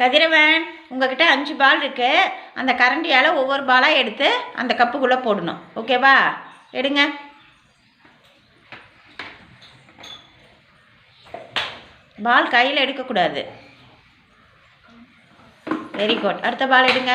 கதிரவன் உங்ககிட்ட அஞ்சு பால் இருக்கு. அந்த கரண்டியால் ஒவ்வொரு பாலாக எடுத்து அந்த கப்புக்குள்ளே போடணும். ஓகேவா எடுங்க. பால் கையில் எடுக்கக்கூடாது. வெரி குட் அடுத்த பால் எடுங்க.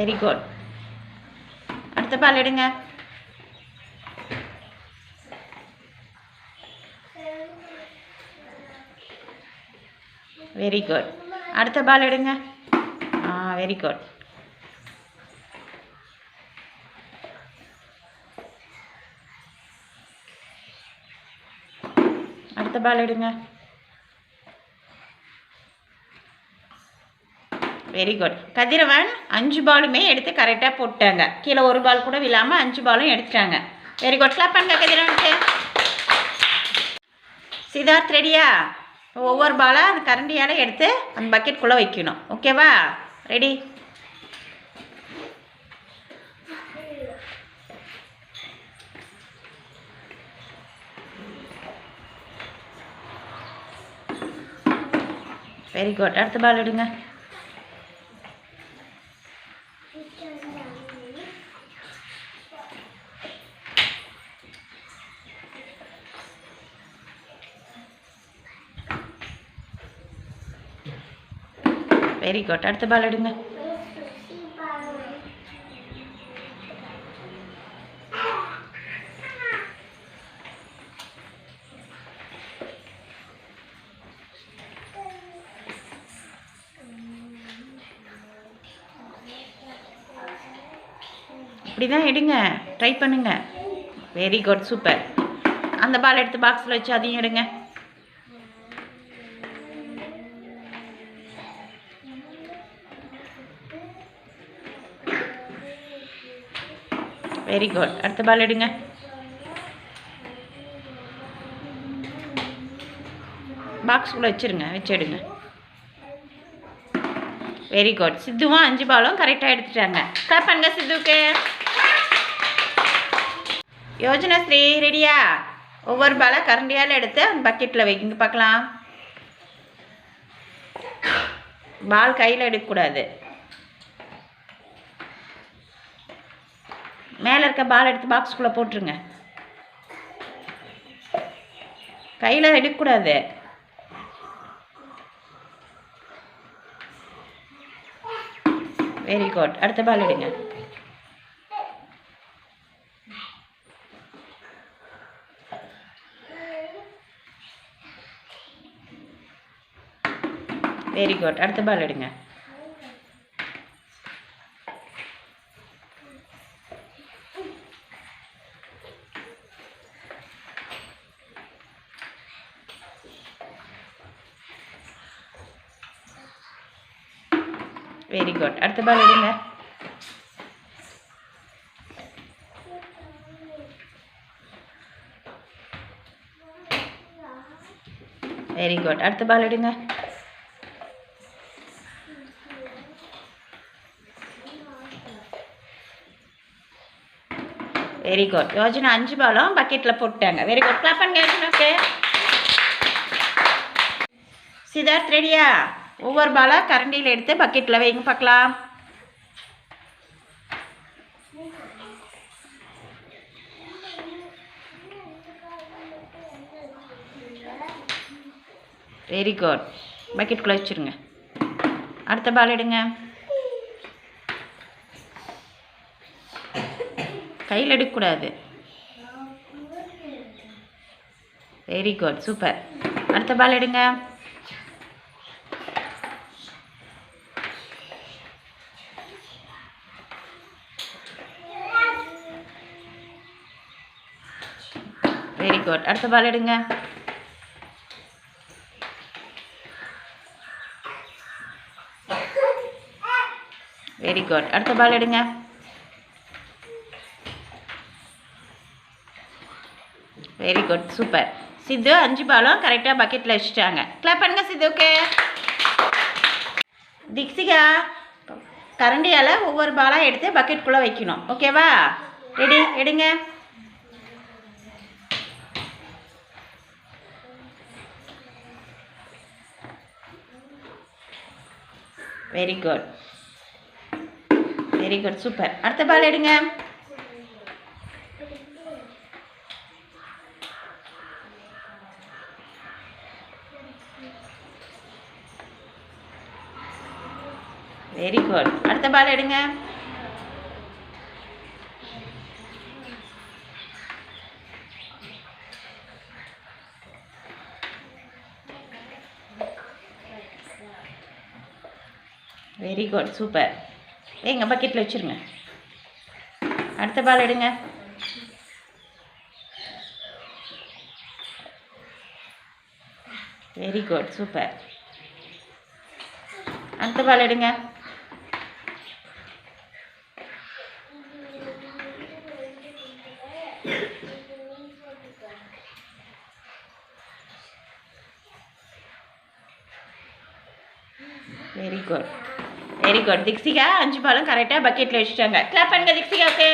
வெரி குட் அடுத்த பால் எடுங்க. வெரி குட் அடுத்த பால் எடுங்க. ஆ வெரி குட் அடுத்த பால் எடுங்க. வெரி குட் கதிரவன் அஞ்சு பாலுமே எடுத்து கரெக்டாக போட்டாங்க. கீழே ஒரு பால் கூட விழாமல் அஞ்சு பாலும் எடுத்துட்டாங்க. வெரி குட் ஸ்லாப் பண்ணுங்க கதிரவனுக்கு. சித்தார்த் ரெடியா ஒவ்வொரு பாலாக அந்த கரண்டியால் எடுத்து அந்த பக்கெட்குள்ளே வைக்கணும். ஓகேவா ரெடி வெரி குட் அடுத்த பால் எடுங்க. வெரி குட் அடுத்த பால் எடுங்க. இப்படி தான் எடுங்க. ட்ரை பண்ணுங்க. வெரி குட் சூப்பர் அந்த பால் எடுத்து பாக்ஸில் வச்சு அதையும் எடுங்க. வெரி குட் அடுத்த பால் எடுங்க. பாக்ஸ்குள்ளே வச்சிருங்க. வச்சு எடுங்க. வெரி குட் சித்துவும் அஞ்சு பாலும் கரெக்டாக எடுத்துட்டாங்க. கிளாப் பண்ணுங்க சித்துவுக்கு. யோஜனா ஸ்ரீ ரெடியா ஒவ்வொரு பாலை கரண்டியால் எடுத்து அந்த பக்கெட்டில் வைக்கிங்க பார்க்கலாம். பால் கையில் எடுக்கக்கூடாது. மேலே இருக்க பால் எடுத்து பாக்ஸ்குள்ளே போட்டுருங்க. கையில் எடுக்கக்கூடாது வெரி குட் அடுத்த பால் எடுங்க. வெரி குட் அடுத்த பால் எடுங்க. வெரி குட் அடுத்த பால் எடுங்க. வெரி குட் அடுத்த பால் எடுங்க. வெரி குட் யோஜனா அஞ்சு பாலும் பக்கெட்டில் போட்டாங்க. வெரி குட் கிளாப் பண்ணுங்க ஓகே சித்தார்த் ரெடியா ஒவ்வொரு பாலாக கரண்டியில் எடுத்து பக்கெட்டில் வைங்க பார்க்கலாம். வெரி குட் பக்கெட்டுக்குள்ளே வச்சுருங்க. அடுத்த பால் எடுங்க. கையில் எடுக்கக்கூடாது. வெரி குட் சூப்பர் அடுத்த பால் எடுங்க. வெரி குட் அடுத்த பால் எடுங்க. வெரி குட் அடுத்த பால் எடுங்க. வெரி குட் சூப்பர் சித்து அஞ்சு பாலும் கரெக்டாக பக்கெட்டில் வச்சுட்டாங்க. கிளப் பண்ணுங்க சித்துக்கு திக்ஷிகா கரண்டியால் ஒவ்வொரு பாலாக எடுத்து பக்கெட்டுக்குள்ளே வைக்கணும். ஓகேவா ரெடி எடுங்க. Very good very good super அடுத்த பால் எடுங்க. வெரி குட் அடுத்த பால் எடுங்க. வெரி குட் சூப்பர் ஏங்க பக்கெட்டில் வச்சுருங்க. அடுத்த பால் எடுங்க. வெரி குட் சூப்பர் அடுத்த பால் எடுங்க. Very good very good. Diksika அஞ்சு பாலும் கரெக்டாக பக்கெட்டில் வச்சுட்டாங்க. கிளாப் பண்ணுங்க திக்ஸிகாவுக்கு